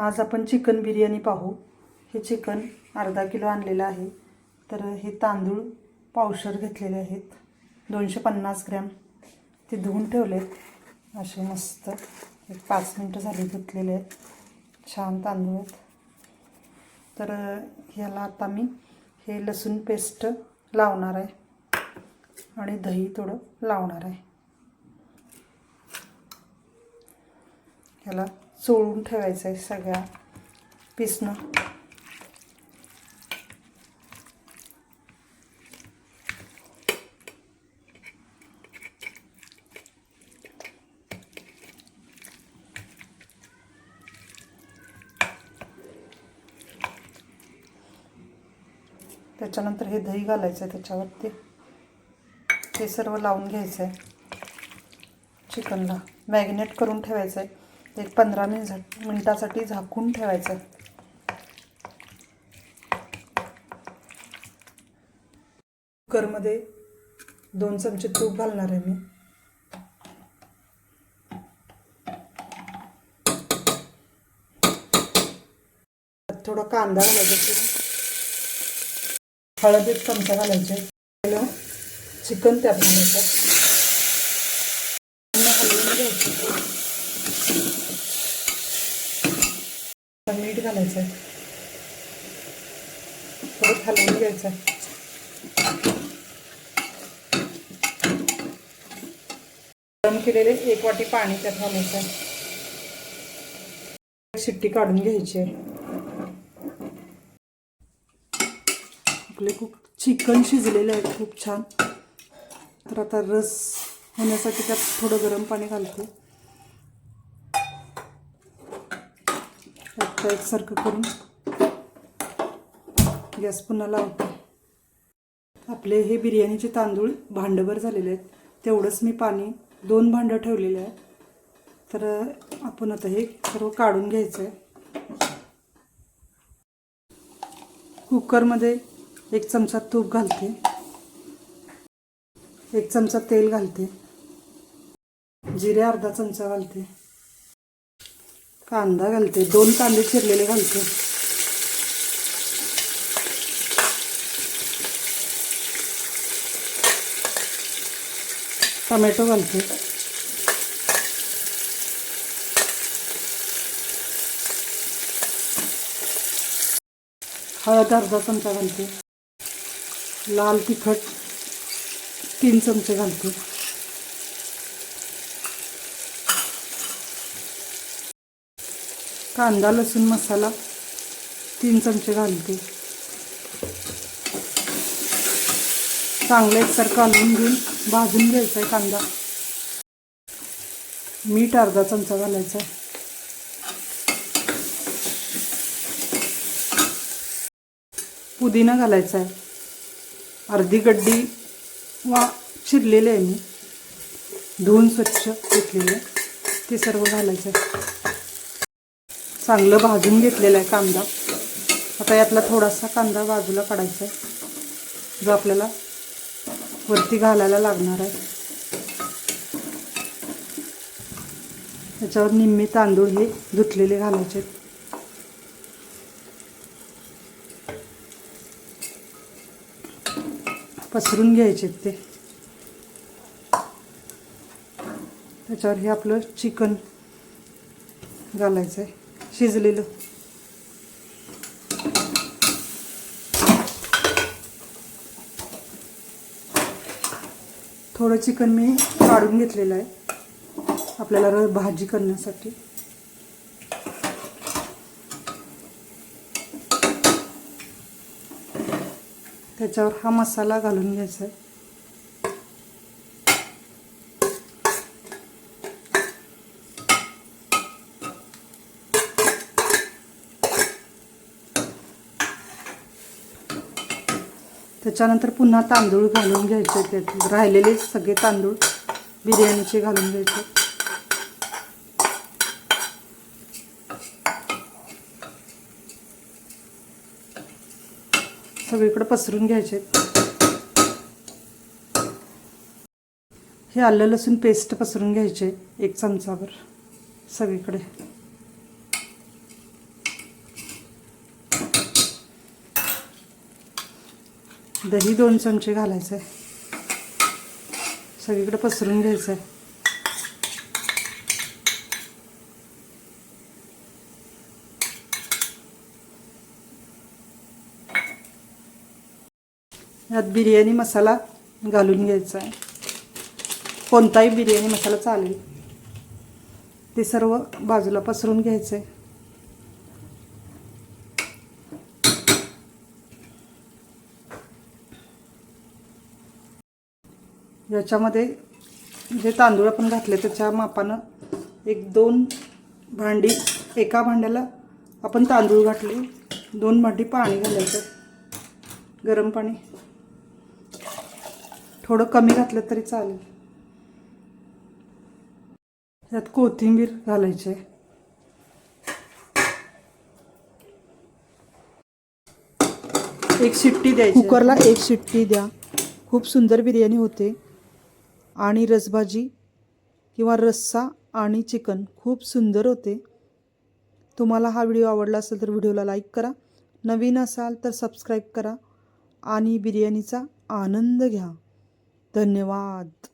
आज आपण चिकन बिर्याणी पाहू. हे चिकन अर्धा किलो आणलेलं आहे. तर हे तांदूळ पावशर घेतलेले आहेत. दोनशे पन्नास ग्रॅम. ते धुवून ठेवलेत. असे मस्त एक पाच मिनटं झाली धुतलेले आहेत. छान तांदूळ आहेत. तर ह्याला आता मी हे लसूण पेस्ट लावणार आहे. आणि दही थोडं लावणार आहे. ह्याला चोळून ठेवायचं आहे सगळ्या पिसणं. त्याच्यानंतर हे दही घालायचं आहे त्याच्यावरती. ते सर्व लावून घ्यायचं आहे. चिकनला मॅग्नेट करून ठेवायचं आहे. एक पंधरा मिनिट मिनटासाठी झाकून ठेवायचं. कुकरमध्ये दोन चमचे तूप घालणार आहे मी. थोडं थोडा कांदा घालायचा. हळद एक चमचा घालायचे चिकन त्यात घालायचं पुन्हा हलवून घ्यायचं आता मीठ घालायचं आहे परत हलवून घ्यायचं आहे गरम केलेले एक वाटी पाणी त्यात घालायचं आहे शिट्टी काढून घ्यायची. आहे आपले खूप चिकन शिजलेले आहे खूप छान. तर आता रस होण्यासाठी त्यात थोडं गरम पाणी घालते. आता एकसारखं करून गॅस पुन्हा लावते. आपले हे बिर्याणीचे तांदूळ भांडभर झालेले आहेत. तेवढंच मी पाणी दोन भांडं ठेवलेले आहे तर आपण आता हे सर्व काढून घ्यायचं आहे कुकरमध्ये एक चमचा तूप घालते. एक चमचा तेल घालते. जिरे अर्धा चमचा घालते. कांदा घालते. दोन कांदे चिरलेले घालते. टमॅटो घालते. हळद अर्धा चमचा घालते. लाल तिखट तीन चमचे घालते. कांदा लसूण मसाला तीन चमचे घालते. चांगलं एकसार कालवून घेऊन भाजून घ्यायचा आहे कांदा. मीठ अर्धा चमचा घालायचा आहे पुदिना घालायचा आहे अर्धी गड्डी वा चिरलेले आहे मी. धुवून स्वच्छ घेतलेले ते सर्व घालायचं आहे चांगलं भाजून घेतलेलं आहे कांदा. आता यातला थोडासा कांदा बाजूला काढायचा आहे. जो आपल्याला वरती घालायला लागणार आहे. त्याच्यावर निम्मे तांदूळ हे धुतलेले घालायचे आहेत. पसरून घ्यायचे ते. त्याच्यावर हे आपलं चिकन घालायचं आहे. शिजलेलं. थोडं चिकन मी काढून घेतलेलं आहे. आपल्याला र भाजी करण्यासाठी. त्याच्यावर हा मसाला घालून घ्यायचा आहे. त्याच्यानंतर पुन्हा तांदूळ घालून घ्यायचे त्यात राहिलेले सगळे तांदूळ बिर्याणीचे घालून घ्यायचे. सगळीकडे पसरून घ्यायचे. हे आलं लसूण पेस्ट पसरून घ्यायचे एक चमचाभर सगळीकडे. दही दोन चमचे घालायचं आहे सगळीकडे पसरून घ्यायचं आहे यात बिर्याणी मसाला घालून घ्यायचा आहे कोणताही बिर्याणी मसाला चालेल. ते सर्व बाजूला पसरून घ्यायचं आहे याच्यामध्ये जे तांदूळ आपण घातले त्याच्या मापानं एक दोन भांडी एका भांड्याला आपण तांदूळ घातले दोन भांडी पाणी घालायचं गरम पाणी. थोडं कमी घातलं तरी चालेल. यात कोथिंबीर घालायची. आहे एक शिट्टी द्यायची. कुकरला एक शिट्टी द्या. खूप सुंदर बिर्याणी होते. आणि रसभाजी किंवा रस्सा आणि चिकन खूप सुंदर होते. तुम्हाला हा व्हिडिओ आवडला असेल तर व्हिडिओला लाईक करा. नवीन असाल तर सबस्क्राईब करा. आणि बिर्याणीचा आनंद घ्या. धन्यवाद.